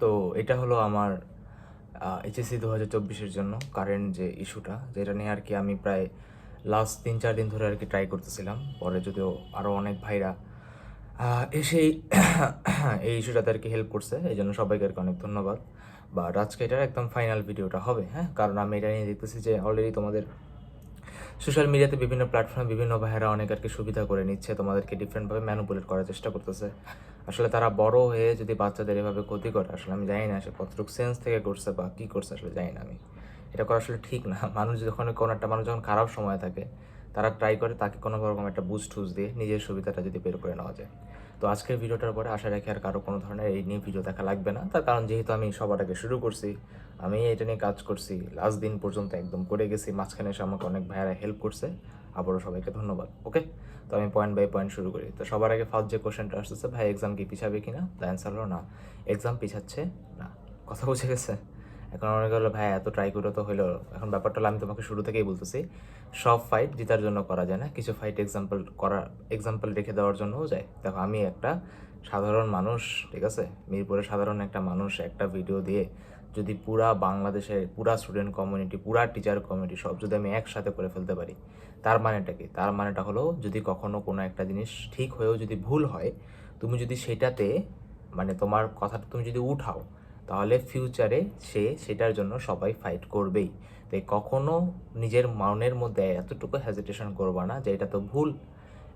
তো এটা হলো আমার এইচএসসি দু হাজার চব্বিশের জন্য কারেন্ট যে ইস্যুটা যেটা নিয়ে আর কি আমি প্রায় লাস্ট তিন চার দিন ধরে আর কি ট্রাই করতেছিলাম। পরে যদিও আরও অনেক ভাইরা এসেই এই ইস্যুটাতে আর কি হেল্প করছে, এই জন্য সবাইকে আর কি অনেক ধন্যবাদ। বাট আজকে এটার একদম ফাইনাল ভিডিওটা হবে হ্যাঁ? কারণ আমি এটা নিয়ে দেখতেছি যে অলরেডি তোমাদের সোশ্যাল মিডিয়াতে বিভিন্ন প্ল্যাটফর্মে বিভিন্ন ভাইয়েরা অনেক আর কি সুবিধা করে নিচ্ছে, তোমাদেরকে ডিফারেন্টভাবে ম্যানুপুলেট করার চেষ্টা করতেছে। আসলে তারা বড় হয়ে যদি বাচ্চাদের এভাবে ক্ষতি করে, আসলে আমি জানি না সে কতটুকু সেন্স থেকে করছে বা কী করছে, আসলে জানি না আমি। এটা করা আসলে ঠিক না। মানুষ যখন কোনো একটা মানুষ যখন খারাপ সময় থাকে, তারা ট্রাই করে তাকে কোনো রকম একটা বুঝ টুজ দিয়ে নিজের সুবিধাটা যদি বের করে নেওয়া যায়। তো আজকের ভিডিওটার পরে আশা রাখি আর কারও কোনো ধরনের এই নিয়ে ভিডিও দেখা লাগবে না। তার কারণ যেহেতু আমি সবার আগে শুরু করছি, আমি এটা নিয়ে কাজ করছি লাস্ট দিন পর্যন্ত একদম করে গেছি, মাঝখানে এসে আমাকে অনেক ভাইয়ারা হেল্প করছে, আবারও সবাইকে ধন্যবাদ ওকে তো আমি পয়েন্ট বাই পয়েন্ট শুরু করি। তো সবার আগে ফার্স্ট যে কোশ্চেনটা আসতেছে, ভাই এক্সাম কি পিছাবে কি না দ্য অ্যান্সার হলো না। এক্সাম পিছাচ্ছে না। কথা বুঝে গেছে? এখন অনেকে হলো ভাই, এত ট্রাই করে তো হইল। এখন ব্যাপারটা হলো, আমি তোমাকে শুরু থেকেই বলতেছি, সব ফাইট জেতার জন্য করা যায় না। কিছু ফাইট এক্সাম্পল করা এক্সাম্পল রেখে দেওয়ার জন্যও যায়। দেখো, আমি একটা সাধারণ মানুষ, ঠিক আছে? মিরপুরের সাধারণ একটা মানুষ, একটা ভিডিও দিয়ে যদি পুরা বাংলাদেশের পুরা স্টুডেন্ট কমিউনিটি পুরা টিচার কমিউনিটি সব যদি আমি একসাথে করে ফেলতে পারি, তার মানেটা কি? তার মানেটা হলো, যদি কখনো কোনো একটা জিনিস ঠিক হয়েও যদি ভুল হয়, তুমি যদি সেটাতে মানে তোমার কথাটা তুমি যদি উঠাও তাহলে ফিউচারে সে সেটার জন্য সবাই ফাইট করবেই। তাই কখনো নিজের মনের মধ্যে এতটুকু হ্যাজিটেশন করবা না যে এটা তো ভুল।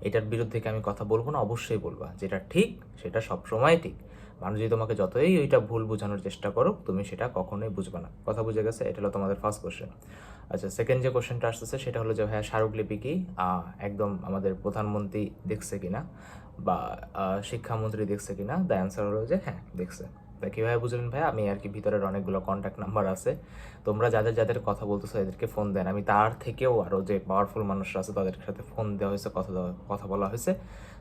এটার বিরুদ্ধে কি আমি কথা বলব না? অবশ্যই বলবা। যেটা ঠিক, সেটা সবসময় ঠিক। মানুষ যদি তোমাকে যতই ওইটা ভুল বোঝানোর চেষ্টা করো তুমি সেটা কখনোই বুঝবে না। কথা বুঝে গেছে? এটা হলো তোমাদের ফার্স্ট কোশ্চেন আচ্ছা সেকেন্ড যে কোশ্চেনটা আসতেছে, সেটা হলো যে, ভাইয়া স্মারকলিপি কি? একদম আমাদের প্রধানমন্ত্রী দেখছে কিনা? বা শিক্ষামন্ত্রী দেখছে কিনা? দ্য অ্যান্সার হলো যে হ্যাঁ দেখছে। তা কীভাবে বুঝলেন ভাই? আমি আর কি ভিতরের অনেকগুলো কন্ট্যাক্ট নাম্বার আছে। তোমরা যাদের যাদের কথা বলতেছো এদেরকে ফোন দেন। আমি তার থেকেও আরও যে পাওয়ারফুল মানুষরা আছে তাদের সাথে ফোন দেওয়া হয়েছে, কথা দেওয়া, কথা বলা হয়েছে।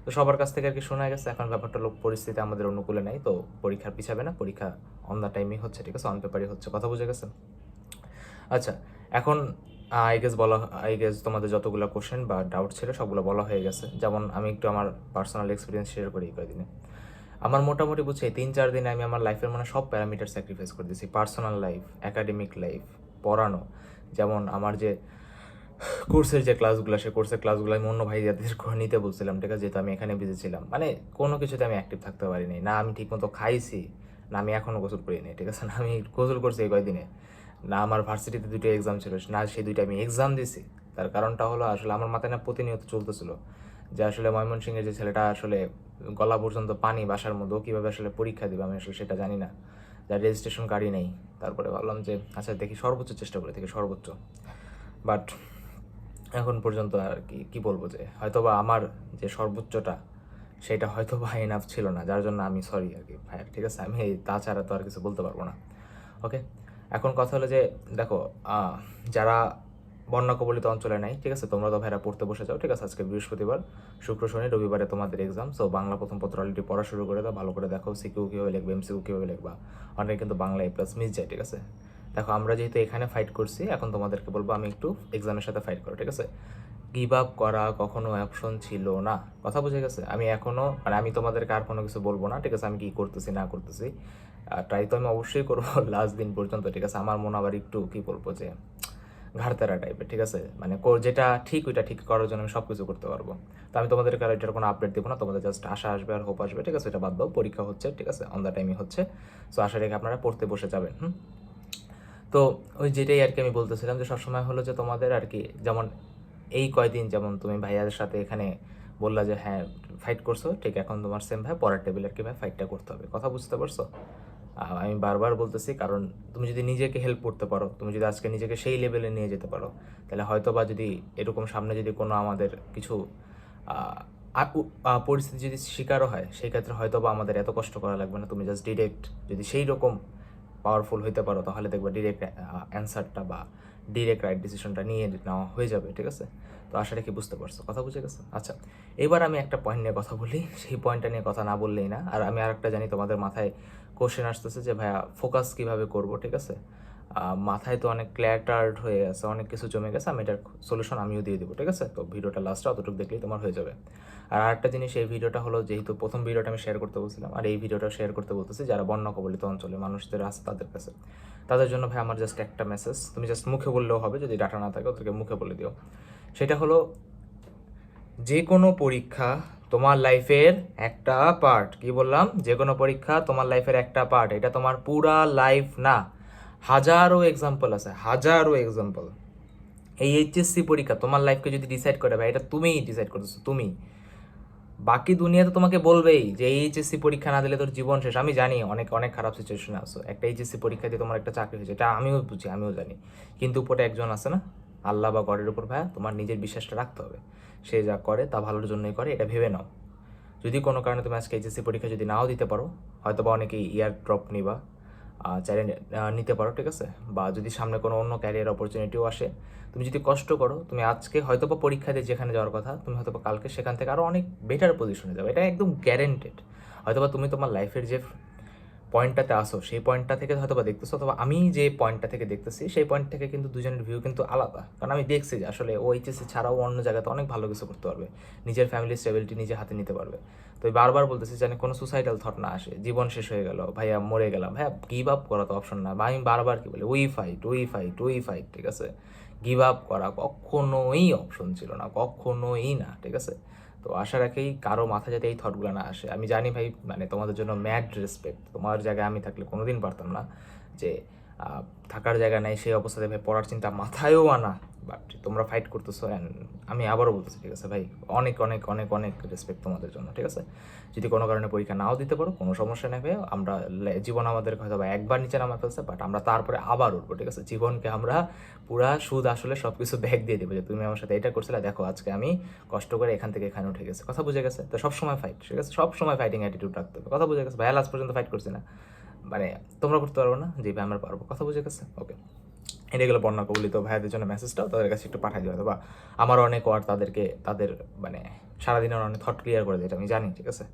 তো সবার কাছ থেকে আর কি শোনা গেছে। এখন ব্যাপারটা লোক পরিস্থিতি আমাদের অনুকূলে নাই, তো পরীক্ষার পিছাবে না। পরীক্ষা অন দ্য টাইমই হচ্ছে, ঠিক আছে? অন পেপারই হচ্ছে। কথা বুঝে গেছে আচ্ছা এখন আই গেস বলা আই গেস তোমাদের যতগুলো কোশ্চেন বা ডাউট ছিল সবগুলো বলা হয়ে গেছে। যেমন আমি একটু আমার পার্সোনাল এক্সপিরিয়েন্স শেয়ার করি এই কয়দিনে। আমার মোটামুটি বুঝছি, তিন, চার দিনে আমি আমার লাইফের মানে সব প্যারামিটার স্যাক্রিফাইস করে দিয়েছি। পার্সোনাল লাইফ একাডেমিক লাইফ পড়ানো। যেমন আমার যে কোর্সের যে ক্লাসগুলো সে কোর্সের ক্লাসগুলো আমি অন্য ভাইদের করে নিতে বলছিলাম, ঠিক আছে? যেহেতু আমি এখানে বিজি ছিলাম। মানে কোনো কিছুতে আমি অ্যাক্টিভ থাকতে পারিনি। না আমি ঠিকমতো খাইছি, না আমি এখনও গোসল করিনি, ঠিক আছে? না আমি গোসল করছি এই কয়দিনে। না আমার ভার্সিটিতে দুটো এক্সাম ছিল, না সেই দুইটা আমি এক্সাম দিছি। তার কারণটা হলো আসলে আমার মাথায় না প্রতিনিয়ত চলতেছিল যে আসলে ময়মনসিংহের যে ছেলেটা আসলে গলা পর্যন্ত পানি বাসার মধ্যে কীভাবে আসলে পরীক্ষা দিবে, আমি আসলে সেটা জানি না। যার রেজিস্ট্রেশন কার্ডই নেই। তারপরে ভাবলাম যে আচ্ছা দেখি সর্বোচ্চ চেষ্টা করে, দেখি সর্বোচ্চ। বাট এখন পর্যন্ত আর কি কি বলব যে, হয়তোবা আমার যে সর্বোচ্চটা, সেটা হয়তো বা এনাফ ছিল না, যার জন্য আমি সরি আর কি ভাইয়ার ঠিক আছে? আমি তাছাড়া তো আর কিছু বলতে পারব না। ওকে এখন কথা হলো যে, দেখো যারা বন্যা কবলিত অঞ্চলে নাই, ঠিক আছে? তোমরা তো ভাইরা পড়তে বসে যাও, ঠিক আছে? আজকে বৃহস্পতিবার, শুক্র, শনি, রবিবারে তোমাদের এক্সাম সো বাংলা প্রথম পত্র অলরেডি পড়া শুরু করে দাও, ভালো করে দেখো সিকিউ কীভাবে লিখবে এমসিকিউ কীভাবে লিখবা। অনেক কিন্তু বাংলা এ প্লাস মিস যায়, ঠিক আছে? দেখো, আমরা যেহেতু এখানে ফাইট করছি, এখন তোমাদেরকে বলব আমি একটু এক্সামের সাথে ফাইট করো, ঠিক আছে? গিভ আপ করা কখনো অপশন ছিল না। কথা বুঝে গেছে? আমি এখনও মানে আমি তোমাদেরকে আর কোনো কিছু বলব না, ঠিক আছে? আমি কি করতেছি, না করতেছি ট্রাই তো আমি অবশ্যই করব লাস্ট দিন পর্যন্ত, ঠিক আছে? আমার মনে আবার একটু কী বলব যে ঘাড়তেরা টাইপের ঠিক আছে? মানে যেটা ঠিক, ওইটা ঠিক করার জন্য আমি সব কিছু করতে পারব। তো আমি তোমাদেরকে আর এটার কোনো আপডেট দেবো না, তোমাদের জাস্ট আশা আসবে আর হোপ আসবে, ঠিক আছে? এটা বাদ দাও, পরীক্ষা হচ্ছে, ঠিক আছে? অন দ্য টাইমই হচ্ছে। সো আশা রেখে আপনারা পড়তে বসে যাবেন, হুম? তো ওই যেটাই আর কি আমি বলতেছিলাম যে, সবসময় হলো যে, তোমাদের আর কি যেমন এই কয়দিন যেমন তুমি ভাইয়াদের সাথে এখানে বললা যে হ্যাঁ ফাইট করছ, ঠিক এখন তোমার সেম ভাই, পরের টেবিল আর কি ভাই ফাইটটা করতে হবে। কথা বুঝতে পারছ? আমি বারবার বলতেছি, কারণ তুমি যদি নিজেকে হেল্প করতে পারো, তুমি যদি আজকে নিজেকে সেই লেভেলে নিয়ে যেতে পারো, তাহলে হয়তো বা যদি এরকম সামনে যদি কোনো আমাদের কিছু পরিস্থিতি যদি শিকারও হয়, সেই ক্ষেত্রে হয়তো বা আমাদের এত কষ্ট করা লাগবে না। তুমি জাস্ট ডিরেক্ট যদি সেই রকম পাওয়ারফুল হইতে পারো, তাহলে দেখবে ডিরেক্ট অ্যান্সারটা বা ডিরেক্ট রাইট ডিসিশনটা নিয়ে নেওয়া হয়ে যাবে, ঠিক আছে? তো আশা রেখে বুঝতে পারছ, কথা বুঝে গেছে? আচ্ছা এবার আমি একটা পয়েন্ট নিয়ে কথা বলি। সেই পয়েন্টটা নিয়ে কথা না বললেই না। আর আমি আরেকটা জানি তোমাদের মাথায় কোশ্চেন আসতেছে যে, ভাইয়া ফোকাস কীভাবে করব? ঠিক আছে? মাথায় তো অনেক ক্ল্যাটার্ড হয়ে গেছে, অনেক কিছু জমে গেছে, আমি এটার সলিউশন আমিও দিয়ে দেবো, ঠিক আছে? তো ভিডিওটা লাস্টে অতটুকু দেখলেই তোমার হয়ে যাবে। আর আরেকটা জিনিস, এই ভিডিওটা হলো যেহেতু প্রথম ভিডিওটা আমি শেয়ার করতে বলছিলাম, আর এই ভিডিওটা শেয়ার করতে বলতেছি যারা বন্যা কবলিত অঞ্চলে মানুষদের আছে তাদের কাছে। তাদের জন্য ভাই আমার জাস্ট একটা মেসেজ তুমি জাস্ট মুখে বললেও হবে, যদি ডাটা না থাকে ওদেরকে মুখে বলে দিও। সেটা হলো, যে কোনো পরীক্ষা তোমার লাইফের একটা পার্ট। কি বললাম? যে কোনো পরীক্ষা তোমার লাইফের একটা পার্ট। এটা তোমার পুরা লাইফ না। হাজারো এক্সাম্পল আছে, হাজারো এক্সাম্পল এই এইচএসসি পরীক্ষা তোমার লাইফকে যদি ডিসাইড করে, ভাই, এটা তুমিই ডিসাইড করতেছো, তুমি। বাকি দুনিয়া তো তোমাকে বলবেই যে এই এইচএসসি পরীক্ষা না দিলে তোর জীবন শেষ। আমি জানি অনেক অনেক খারাপ সিচুয়েশনে আছো। একটা এইচএসসি পরীক্ষা দিয়ে তোমার একটা চাকরি হয়েছে। এটা আমিও বুঝি, আমিও জানি। কিন্তু উপরে একজন আছে না? আল্লাহ বা গডের উপর ভাইয়া তোমার নিজের বিশ্বাসটা রাখতে হবে। সে যা করে তা ভালোর জন্যই করে, এটা ভেবে নাও। যদি কোনো কারণে তুমি আজকে এইচএসসি পরীক্ষা যদি নাও দিতে পারো হয়তো বা অনেকেই ইয়ার ড্রপ নিবা চাইলে নিতে পারো, ঠিক আছে? বা যদি সামনে কোনো অন্য ক্যারিয়ার অপরচুনিটিও আসে, তুমি যদি কষ্ট করো, তুমি আজকে হয়তো বা পরীক্ষা দিয়ে যেখানে যাওয়ার কথা, তুমি হয়তো বা কালকে সেখান থেকে আরও অনেক বেটার পজিশনে যাবে। এটা একদম গ্যারেন্টেড হয়তো বা তুমি তোমার লাইফের যে পয়েন্টটাতে আসো, সেই পয়েন্টটা থেকে হয়তো বা দেখতেছো, অথবা আমি যে পয়েন্টটা থেকে দেখতেছি, সেই পয়েন্ট থেকে কিন্তু দুজনের ভিউ কিন্তু আলাদা। কারণ আমি দেখছি যে আসলে ও এইচএসসি ছাড়াও অন্য জায়গাতে অনেক ভালো কিছু করতে পারবে। নিজের ফ্যামিলি স্টেবিলিটি নিজে হাতে নিতে পারবে। তো বারবার বলতেছি যেন কোনো সুসাইডাল থট না আসে, জীবন শেষ হয়ে গেল, ভাইয়া মরে গেলাম ভাইয়া গিভ আপ করা তো অপশন না। বা আমি বারবার কি বলি we fight we fight we fight ঠিক আছে? গিভ আপ করা কখনোই অপশন ছিল না, কখনোই না, ঠিক আছে? তো আশা রাখি কারও মাথা যাতে এই থটগুলো না আসে। আমি জানি ভাই মানে তোমাদের জন্য ম্যাড রেসপেক্ট তোমার জায়গায় আমি থাকলে কোনোদিন পারতাম না যে থাকার জায়গা নেই, সেই অবস্থাতে ভাই পড়ার চিন্তা মাথায়ও আনা। বাট তোমরা ফাইট করতেছো অ্যান্ড আমি আবারও বলতেছি, ঠিক আছে ভাই? অনেক অনেক অনেক অনেক রেসপেক্ট তোমাদের জন্য, ঠিক আছে? যদি কোনো কারণে পরীক্ষা নাও দিতে পারো, কোনো সমস্যা নেই ভাই আমরা জীবন আমাদের হয়তো বা একবার নিচে নামা ফেলছে বাট আমরা তারপরে আবার উঠবো, ঠিক আছে? জীবনকে আমরা পুরা সুদ আসলে সব কিছু ব্যাগ দিয়ে দেবো যে, তুমি আমার সাথে এটা করছিলে, দেখো আজকে আমি কষ্ট করে এখান থেকে এখানে উঠে গেছে। কথা বুঝে গেছে? তো সবসময় ফাইট ঠিক আছে? সব সময় ফাইটিং অ্যাটিটিউড রাখতে হবে। কথা বুঝে গেছে? ভাই লাস্ট পর্যন্ত ফাইট করছি না। মানে তোমরা করতে পারব না যে ভাই আমরা পারব। কথা বুঝে গেছে? ওকে এটা গেলো বন্যা কবলিত ভাইয়াদের জন্য মেসেজটাও তাদের কাছে একটু পাঠাই দিও বা আমার অনেক ওয়ার্ড তাদেরকে, তাদের মানে সারাদিনের অনেক থট ক্লিয়ার করে দেয় আমি জানি, ঠিক আছে?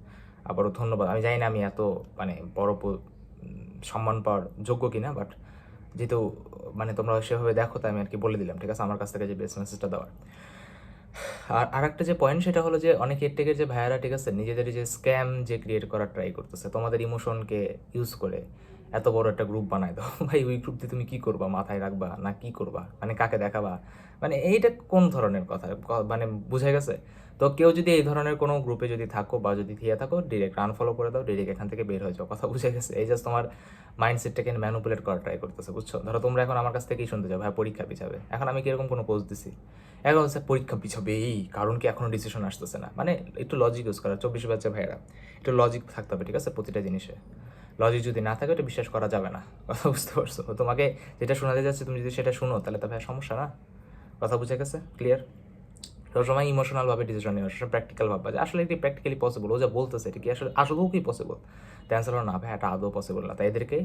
আবারও ধন্যবাদ। আমি জানি না আমি এত মানে বড় সম্মান পাওয়ার যোগ্য কিনা বাট যেহেতু মানে তোমরা সেভাবে দেখো, তাই আমি আর কি বলে দিলাম, ঠিক আছে? আমার কাছ থেকে যে বেস্ট মেসেজটা দেওয়ার। আর আরেকটা যে পয়েন্ট সেটা হলো যে অনেক এরটেকের যে ভাইয়ারা, ঠিক আছে নিজেদের যে স্ক্যাম যে ক্রিয়েট করার ট্রাই করতেছে, তোমাদের ইমোশনকে ইউজ করে এত বড় একটা গ্রুপ বানায় দাও। ভাই, ওই গ্রুপ দিয়ে তুমি কি করবা, মাথায় রাখবা না কি করবা? মানে কাকে দেখাবা? মানে এইটা কোন ধরনের কথা? মানে বুঝে গেছে? তো কেউ যদি এই ধরনের কোনো গ্রুপে যদি থাকো বা যদি থিয়ে থাকো ডিরেক্ট আনফলো করে দাও ডিরেক্ট এখান থেকে বের হয়ে যাও। কথা বুঝে গেছে। এই জাস্ট তোমার মাইন্ডসেটটাকে ম্যানুপুলেট করার ট্রাই করতেছে, বুঝছ? ধরো তোমরা এখন আমার কাছ থেকেই শুনতে যাও ভাই পরীক্ষা পিছাবে। এখন আমি কীরকম কোনো পোস্ট দিছি? এখন হচ্ছে পরীক্ষা পিছাবে এই কারণ কি এখনও ডিসিশন আসতেছে না। মানে একটু লজিক ইউজ করা, চব্বিশ বাচ্চা ভাইয়েরা, একটু লজিক থাকতে হবে, ঠিক আছে, প্রতিটা জিনিসে। লজিক যদি না থাকে, ওটা বিশ্বাস করা যাবে না। কথা বুঝতে পারছ? তোমাকে যেটা শোনাতে যাচ্ছে, তুমি যদি সেটা শুনো, তাহলে তো ভাই সমস্যা না? কথা বুঝে গেছে? ক্লিয়ার সবসময় ইমোশনালভাবে ডিসিশন নেওয়া, সবসময় প্র্যাকটিক্যাল ভাববা আসলে এটি প্র্যাকটিক্যালি পসিবল ও যা বলতেছে এটা কি আসলে আসলেও কি পসিবল অ্যান্সার হলো না, ভাই, এটা আদৌ পসিবল না। তাই এদেরকে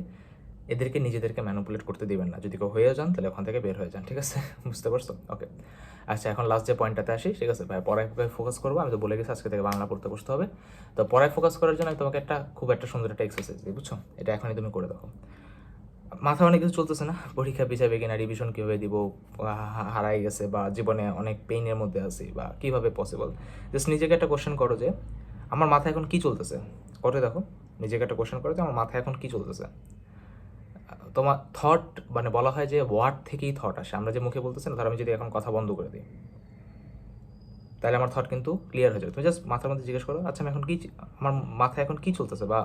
এদেরকে নিজেদেরকে ম্যানুপুলেট করতে দিবেন না। যদি কেউ হয়ে যান, তাহলে ওখান থেকে বের হয়ে যান, ঠিক আছে? বুঝতে পারছ? ওকে আচ্ছা এখন লাস্ট যে পয়েন্টটাতে আসি, ঠিক আছে? ভাই, পড়ায় ফোকাস করব। আমি তো বলে গেছি, আজকে থেকে বাংলা পড়তে বসতে হবে। তো পড়ায় ফোকাস করার জন্য তোমাকে একটা খুব একটা সুন্দর একটা এক্সারসাইজ দিই, বুঝছ? এটা এখনই তুমি করে দেখো। মাথায় অনেক কিছু চলতেছে না। পরীক্ষা পিছাবে কিনা রিভিশন কীভাবে দিব হারাই গেছে বা জীবনে অনেক পেইনের মধ্যে আছি বা কীভাবে পসিবল জাস্ট নিজেকে একটা কোশ্চেন করো যে, আমার মাথায় এখন কি চলতেছে? করে দেখো, নিজেকে একটা কোশ্চেন করো যে, আমার মাথায় এখন কি চলতেছে? তোমার থট মানে বলা হয় যে ওয়ার্ড থেকেই থট আসে। আমরা যে মুখে বলতেছি না, ধর আমি যদি এখন কথা বন্ধ করে দিই, তাহলে আমার থট কিন্তু ক্লিয়ার হয়ে যাবে। তুমি জাস্ট মাথার মধ্যে জিজ্ঞেস করো আচ্ছা আমি এখন কি আমার মাথায় এখন কি চলতেছে বা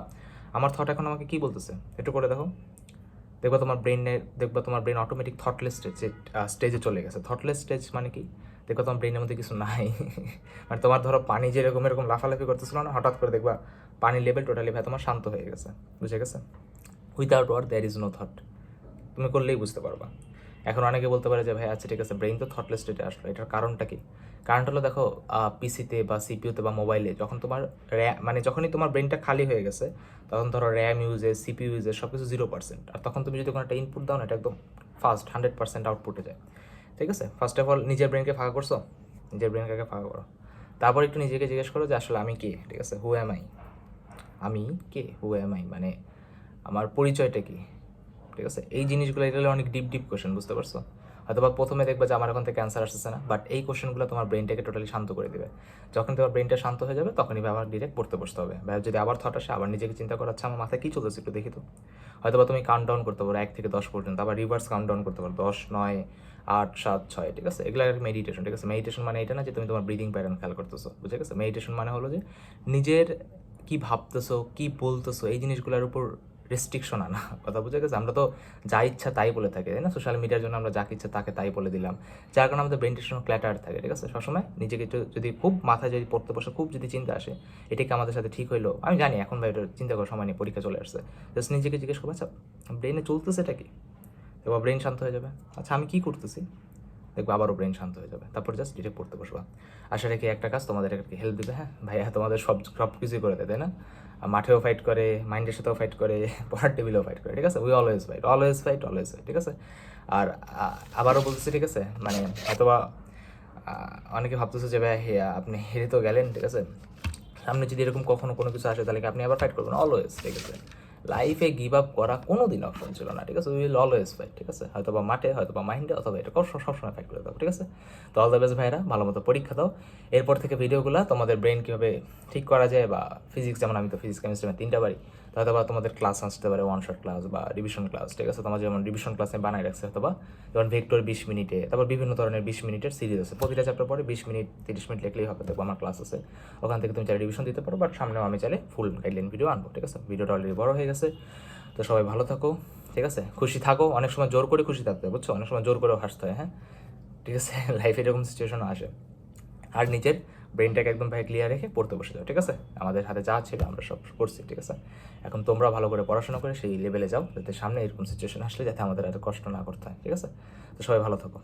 আমার থট এখন আমাকে কি বলতেছে? একটু করে দেখো। দেখবা তোমার ব্রেনে দেখবা তোমার ব্রেন অটোমেটিক থটলেস স্টেজে স্টেজে চলে গেছে। থটলেস স্টেজ মানে কি? দেখবা তোমার ব্রেনের মধ্যে কিছু নাই। মানে তোমার ধরো পানি যেরকম এরকম লাফালাফি করতেছিল না, হঠাৎ করে দেখবা পানির লেভেল টোটালি ভাই তোমার শান্ত হয়ে গেছে। বুঝে গেছে? Without war there is no thought তুমি করলেই বুঝতে পারবা। এখন অনেকে বলতে পারে যে ভাই আচ্ছা ঠিক আছে ব্রেইন তো থটলেস স্টেটে আসলো। এটার কারণটা কি? কারণটা হলো দেখো পিসিতে বা সিপিউতে বা মোবাইলে যখন তোমার র্যা মানে যখনই তোমার ব্রেনটা খালি হয়ে গেছে, তখন ধরো র্যাম ইউজে সিপিইউ ইউজে সব কিছু জিরো পার্সেন্ট আর তখন তুমি যদি কোনো একটা ইনপুট দাও না, এটা একদম ফাস্ট হান্ড্রেড পার্সেন্ট আউটপুটে যায়। ঠিক আছে? ফার্স্ট অফ অল নিজের ব্রেনকে ফাঁকা করছ? নিজের ব্রেনকে আগে ফাঁকা করো। তারপর একটু নিজেকে জিজ্ঞেস করো যে, আসলে আমি কে? ঠিক আছে? হু এম আই আমি কে? হু এম আই মানে আমার পরিচয়টা কি? ঠিক আছে? এই জিনিসগুলো এগুলো অনেক ডিপ ডিপ কোশ্চেন বুঝতে পারছ? হয়তো বা প্রথমে দেখবে যে আমার এখন থেকে ক্যান্সার আসতেছে না বাট এই কোশ্চেনগুলো তোমার ব্রেনটাকে টোটালি শান্ত করে দিবে। যখন তোমার ব্রেনটা শান্ত হয়ে যাবে, তখনই আবার ডিরেক্ট পড়তে বসতে হবে। বা যদি আবার থট আসে, আবার নিজেকে চিন্তা করাচ্ছে আমার মাথায় কী চলতেছে একটু দেখি তো। হয়তো বা তুমি কাউন্ট ডাউন করতে পারো, এক থেকে দশ পর্যন্ত, আবার রিভার্স কাউন্ট ডাউন করতে পারো, দশ, নয়, আট, সাত, ছয়, ঠিক আছে? এগুলো একটা মেডিটেশন ঠিক আছে? মেডিটেশন মানে এটা না যে তুমি তোমার ব্রিদিং প্যাটার্ন খেয়াল করতেছো, বুঝে গেছে? মেডিটেশন মানে হলো যে নিজের কি ভাবতেছো, কি বলতেছো, এই জিনিসগুলোর উপর রেস্ট্রিকশন আনা। কথা বুঝে গেছে? আমরা তো যা ইচ্ছা তাই বলে থাকি, তাই না? সোশ্যাল মিডিয়ার জন্য আমরা যাকে ইচ্ছা তাকে তাই বলে দিলাম। যার কারণে আমাদের ব্রেন টেশন ক্ল্যাটার থাকে, ঠিক আছে? সবসময় নিজেকে যদি খুব মাথায় যদি পড়তে বসে, খুব যদি চিন্তা আসে এটা কি আমাদের সাথে ঠিক হইল। আমি জানি এখন ভাই এটা চিন্তা করার সময় নিয়ে পরীক্ষা চলে আসছে। জাস্ট নিজেকে জিজ্ঞেস করব আচ্ছা ব্রেনে চলতেছে এটা কি? দেখব ব্রেন শান্ত হয়ে যাবে। আচ্ছা আমি কি করতেছি? দেখব, আবারও ব্রেন শান্ত হয়ে যাবে। তারপর জাস্ট ডিরেক্ট পড়তে বসবা। আশা রেখে একটা কাজ তোমাদের একটা হেল্প দিবে হ্যাঁ? ভাইয়া তোমাদের সব সব কিছুই করে দেয়, তাই না? মাঠেও ফাইট করে, মাইন্ডের সাথেও ফাইট করে, পড়ার টেবিলেও ফাইট করে, ঠিক আছে? We always fight always fight always fight ঠিক আছে? আর আবারও বলতেছি, ঠিক আছে? মানে অথবা অনেকে ভাবতেছে যে, ভাই আপনি হেরে তো গেলেন, ঠিক আছে? সামনে যদি এরকম কখনো কোনো কিছু আসে, তাহলে কি আপনি আবার ফাইট করবেন? অলওয়েজ ঠিক আছে? লাইফে গিভ আপ করা কোনো দিন অপশন ছিল না, ঠিক আছে? উইল অলওয়েজ ফাইট ঠিক আছে? হয়তো বা মাঠে হয়তো বা মাইন্ডে অথবা এটা সবসময় ফাইট করে দেবো ঠিক আছে? তো অল দ্য বেস্ট ভাইরা, ভালো মতো পরীক্ষা দাও। এরপর থেকে ভিডিওগুলো তোমাদের ব্রেন কীভাবে ঠিক করা যায় বা ফিজিক্স যেমন আমি তো ফিজিক্স কেমিস্ট্রি তিনটা বাড়ি হয়তো বা তোমাদের ক্লাস আসতে পারে ওয়ান শট ক্লাস বা রিভিশন ক্লাস ঠিক আছে? তোমার যেমন রিভিশন ক্লাসে বানায় রাখছে, হয়তো বা যেমন ভেক্টর বিশ মিনিটে, তারপর বিভিন্ন ধরনের বিশ মিনিটের সিরিজ আছে। প্রতিটা চ্যাপ্টার পরে বিশ মিনিট, তিরিশ মিনিট লিখলেই হবে। দেখব আমার ক্লাস আছে। ওখান থেকে তুমি চাইলে রিভিশন দিতে পারো বাট সামনেও আমি চাইলে ফুল গাইডলাইন ভিডিও আনব, ঠিক আছে? ভিডিওটা অলরেডি বড় হয়ে গেছে। তো সবাই ভালো থাকো, ঠিক আছে? খুশি থাকো, অনেক সময় জোর করে খুশি থাকতে বুঝছ? অনেক সময় জোর করেও হাসতে হয় হ্যাঁ? ঠিক আছে? লাইফে এরকম সিচুয়েশন আসে। আর নিজের ব্রেনটাকে একদম ভাই ক্লিয়ার রেখে পড়তে বসে যাও, ঠিক আছে? আমাদের হাতে যা ছিল আমরা সব করছি, ঠিক আছে? এখন তোমরা ভালো করে পড়াশোনা করে সেই লেভেলে যাও, যাতে সামনে এরকম সিচুয়েশন আসলে যাতে আমাদের এত কষ্ট না করতে হয়, ঠিক আছে? তো সবাই ভালো থাকো।